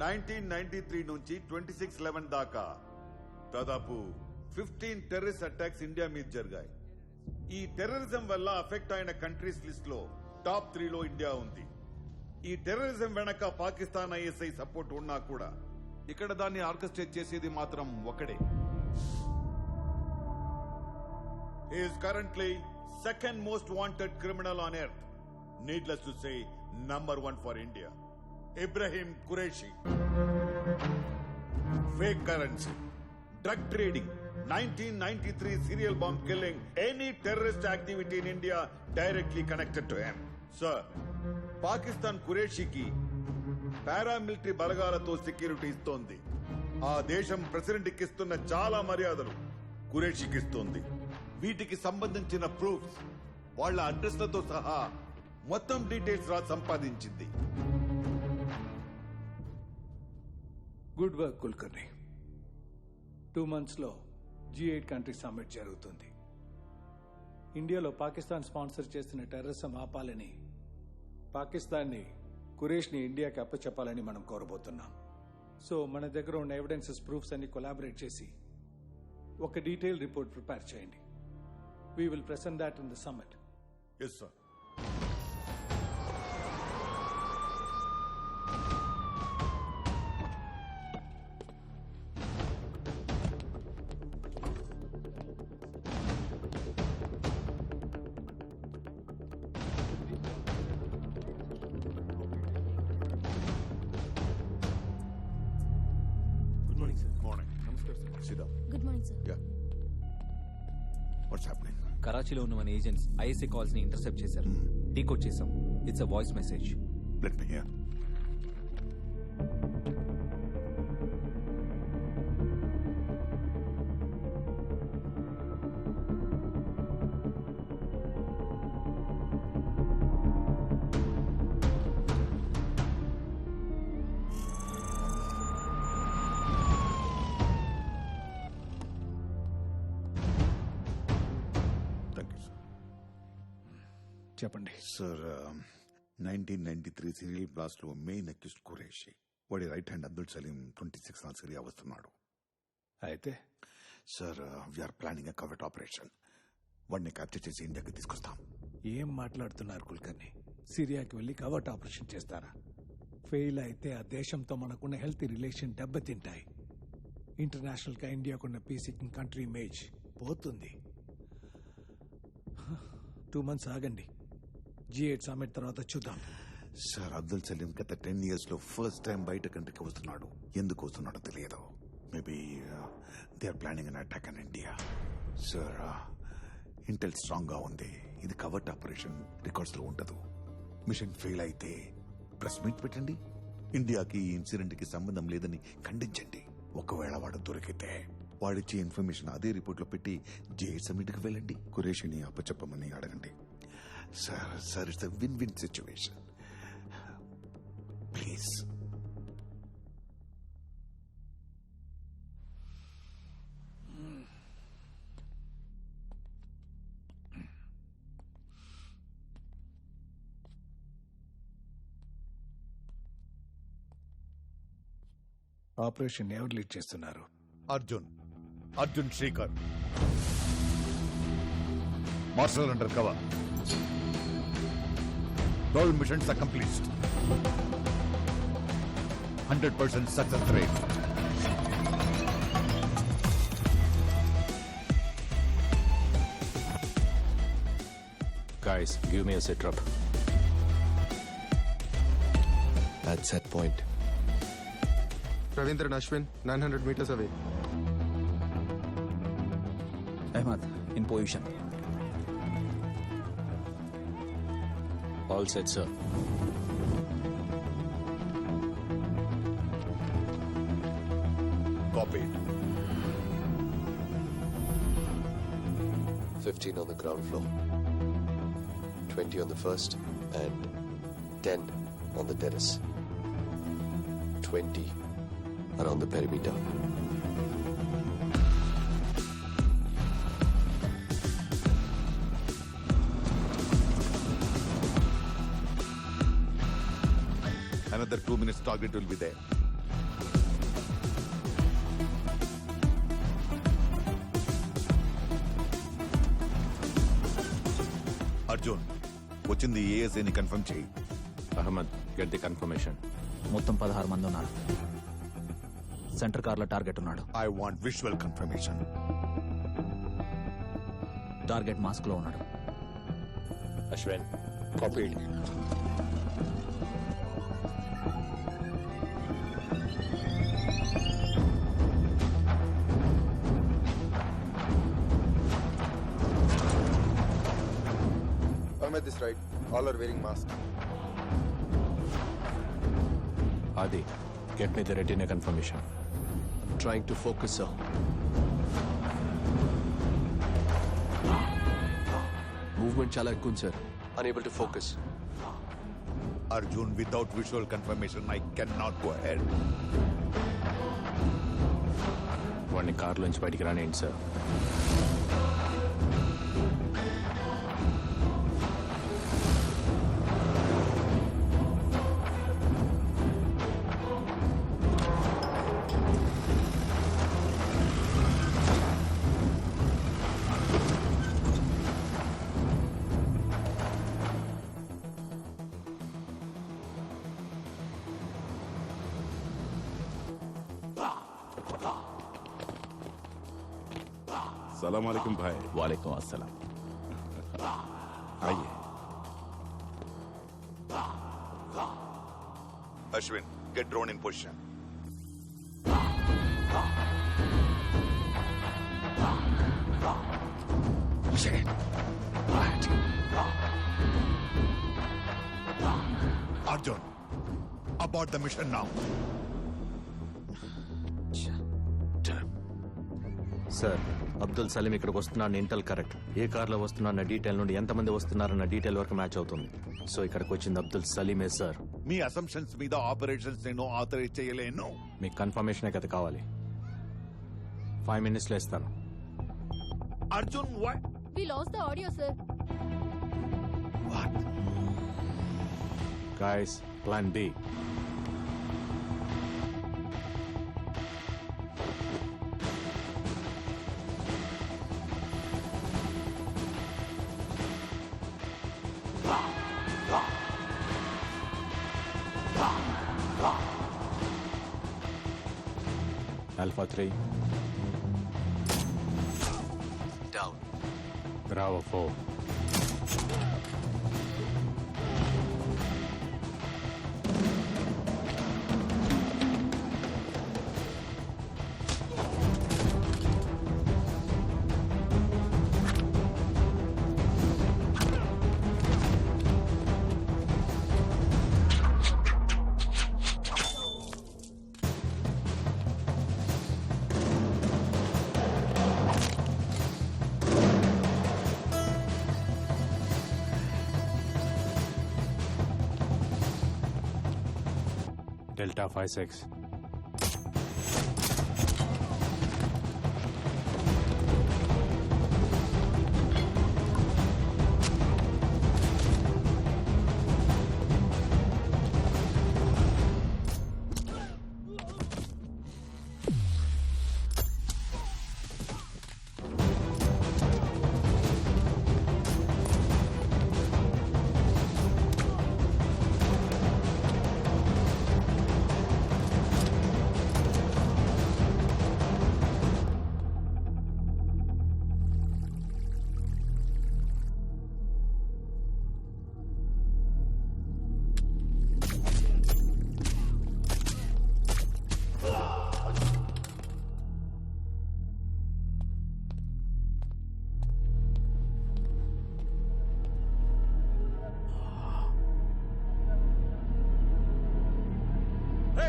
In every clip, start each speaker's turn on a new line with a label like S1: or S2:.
S1: Nineteen ninety three నుంచి twenty six eleven దాకా దాదాపు ఫిఫ్టీన్ టెర్రరిస్ట్ అటాక్స్ ఇండియా మీద జరిగాయి. ఈ టెర్రరిజం వల్ల అఫెక్ట్ అయిన కంట్రీస్ లిస్ట్లో టాప్ త్రీలో ఇండియా ఉంది. ఈ టెర్రరిజం వెనక పాకిస్తాన్ ఐఎస్ఐ సపోర్ట్ ఉన్నా కూడా ఇక్కడ దాన్ని ఆర్కెస్ట్రేట్ చేసేది మాత్రం ఒకడే is currently second most wanted criminal on earth needless to say number one for India Ibrahim Qureshi fake currency drug trading nineteen ninety three serial bomb killing any terrorist activity in India directly connected to him sir Pakistan ఖురేషీకి paramilitary బలగాలతో security ఇస్తోంది. ఆ దేశం president ఇస్తున్న చాలా మర్యాదలు ఖురేషీకి ఇస్తోంది. వీటికి సంబంధించిన ప్రూఫ్స్ వాళ్ళ అడ్రస్లతో సహా మొత్తం డీటెయిల్స్ రా సంపాదించింది.
S2: Good work Kulkarni. టూ మంత్స్లో జీ ఎయిట్ కంట్రీ సమ్మిట్ జరుగుతుంది. ఇండియాలో పాకిస్తాన్ స్పాన్సర్ చేసిన టెర్రరిజం ఆపాలని పాకిస్తాన్ని కురేష్ని ఇండియాకి అప్పచెప్పాలని మనం కోరబోతున్నాం. సో మన దగ్గర ఉన్న ఎవిడెన్సెస్ ప్రూఫ్స్ అన్ని కొలాబరేట్ చేసి ఒక డీటెయిల్ రిపోర్ట్ ప్రిపేర్ చేయండి. We will present that in the
S1: summit yes
S3: sir morning sir
S1: morning
S3: నమస్కారం సార్
S1: సిద్ధం
S4: good morning sir
S1: ya what's happening
S5: కరాచీలో ఉన్న మన ఏజెంట్స్ ఐఎస్ఏ కాల్స్ని ఇంటర్సెప్ట్ చేశారు. డీకోడ్ చేశాం. It's
S1: a voice message let me hear
S2: చెప్పండి.
S1: Sir nineteen ninety three serial బ్లాస్ట్లో main accused Qureshi వాడి right hand Abdul Salim twenty six నాలుగు Syria వస్తున్నాడు.
S2: అయితే?
S1: Sir we are planning a covert operation వాడిని capture చేసి ఇండియాకి తీసుకొస్తాం.
S2: ఏం మాట్లాడుతున్నారు కుల్కర్ని సిరియాకి వెళ్ళి కవర్ట్ ఆపరేషన్ చేస్తారా? ఫెయిల్ అయితే ఆ దేశంతో మనకున్న హెల్తీ రిలేషన్ దెబ్బతింటాయి. ఇంటర్నేషనల్గా ఇండియాకున్న పీసీకింగ్ కంట్రీ ఇమేజ్ పోతుంది. టూ మంత్స్ ఆగండి. జీ ఎయిట్ సమ్మిట్ తర్వాత చూద్దాం.
S1: సార్ అబ్దుల్ సలీం గత టెన్ ఇయర్స్లో ఫస్ట్ టైం బయట కంట్రీకి వస్తున్నాడు. ఎందుకు వస్తున్నాడో తెలియదు. Maybe they are planning an attack on India. Sir intel స్ట్రాంగ్గా ఉంది. ఇది కవర్ట్ ఆపరేషన్ రికార్డ్స్లో ఉండదు. మిషన్ ఫెయిల్ అయితే ప్రెస్ మీట్ పెట్టండి. ఇండియాకి ఈ ఇన్సిడెంట్కి సంబంధం లేదని ఖండించండి. ఒకవేళ వాడు దొరికితే వాడిచ్చే ఇన్ఫర్మేషన్ అదే రిపోర్ట్లో పెట్టి జే సమిట్కి వెళ్ళండి. కురేషిని అప్పచెప్పమని అడగండి. Sir sir it's win win situation please
S2: operation ఎవరు లీడ్ చేస్తున్నారు?
S1: Arjun. Arjun Srikar. Marshal under cover All missions accomplished. 100% success rate.
S3: Guys, give me a sit rep.
S6: At set point.
S7: Ravindran Ashwin, 900 meters away.
S5: Ahmed in position
S3: All set, sir.
S1: Copied.
S6: 15 on the ground floor. 20 on the first and 10 on the terrace. 20 around the perimeter.
S1: Miss Target will be there. Arjun వచ్చింది ఏఎస్ఏని confirm చేయి.
S3: Ahmed get the confirmation
S5: మొత్తం పదహారు మంది ఉన్నారు. Centre కార్లో target ఉన్నాడు.
S1: I want visual
S5: confirmation target మాస్క్లో ఉన్నాడు.
S3: Ashwin copy
S7: Ahmed this right. All are wearing masks.
S3: Adi, get me the retina confirmation.
S6: I'm trying to focus, sir. Movement chala ఎక్కువ sir unable to focus.
S1: Arjun without visual confirmation I can not go ahead
S3: వాడిని కార్లోంచి బయటికి రానియండి sir
S4: अस्सलाम वालेकुम भाई
S3: वालेकुम अस्सलाम
S4: आइए
S1: Ashwin, get drone in position. Second. Right. Arjun, abort the
S3: mission. Sir, Abdul Salim ఇక్కడికి వస్తున్నాడు ఇంటల్ కరెక్ట్ ఏ కార్లో వస్తున్నారన్న డీటెయిల్ నుండి ఎంతమంది వస్తున్నారన్న డీటెయిల్ వరకు మ్యాచ్ అవుతుంది. సో ఇక్కడికి వచ్చింది అబ్దుల్ సలీమే సార్
S1: మీ అసంప్షన్స్ మీద ఆపరేషన్స్ నేను ఆథరైజ్ చేయలేను.
S3: మీకు కన్ఫర్మేషన్ కదా కావాలి. ఫైవ్ మినిట్స్లో ఇస్తాను.
S1: Arjun why
S8: We lost the audio, sir.
S1: What
S3: guys plan B Alpha 3,
S6: Down.
S3: Bravo 4. ڈیلٹا فائی سیکس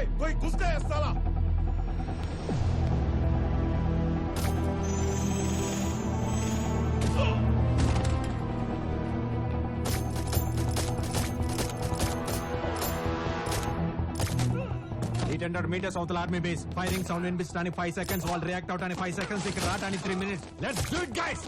S1: कोई घुस गया साला
S9: ఎయిట్ హండ్రెడ్ మీటర్స్ అవతల ఆర్మీ బేస్ ఫైరింగ్ సౌండ్ వినిపించడానికి ఫైవ్ సెకండ్స్ వాళ్ళు రియాక్ట్ అవడానికి ఫైవ్ సెకండ్స్ ఇక్కడ రావడానికి three minutes
S4: let's do it guys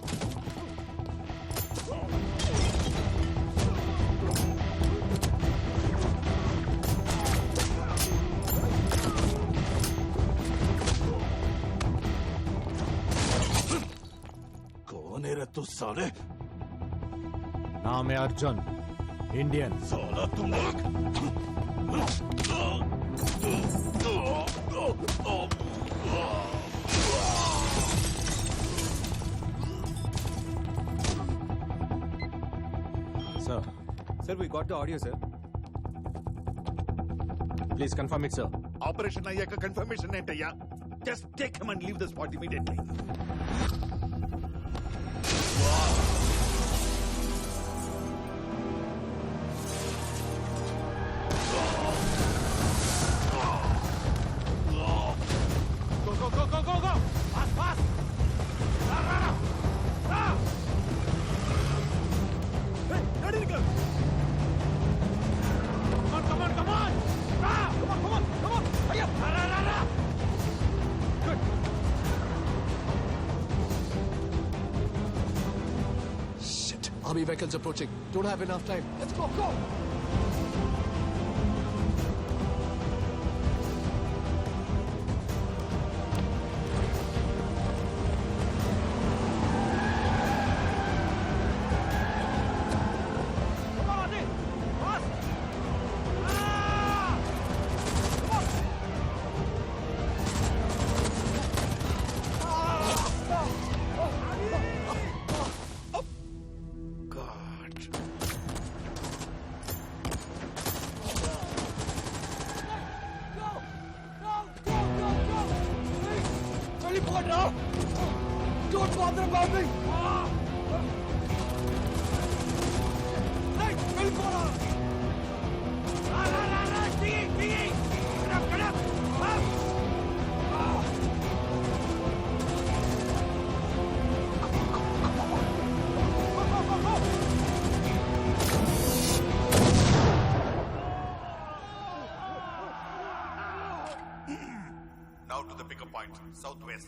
S4: साले
S3: नाम है Arjun Indian sir
S5: sir we got the audio sir
S3: please confirm it sir
S1: operation అయ్యాక కన్ఫర్మేషన్ ఏంటయ్యా
S3: just take him and leave the spot
S10: immediately Army vehicles approaching. Don't have enough time. Let's go, go!
S1: southwest.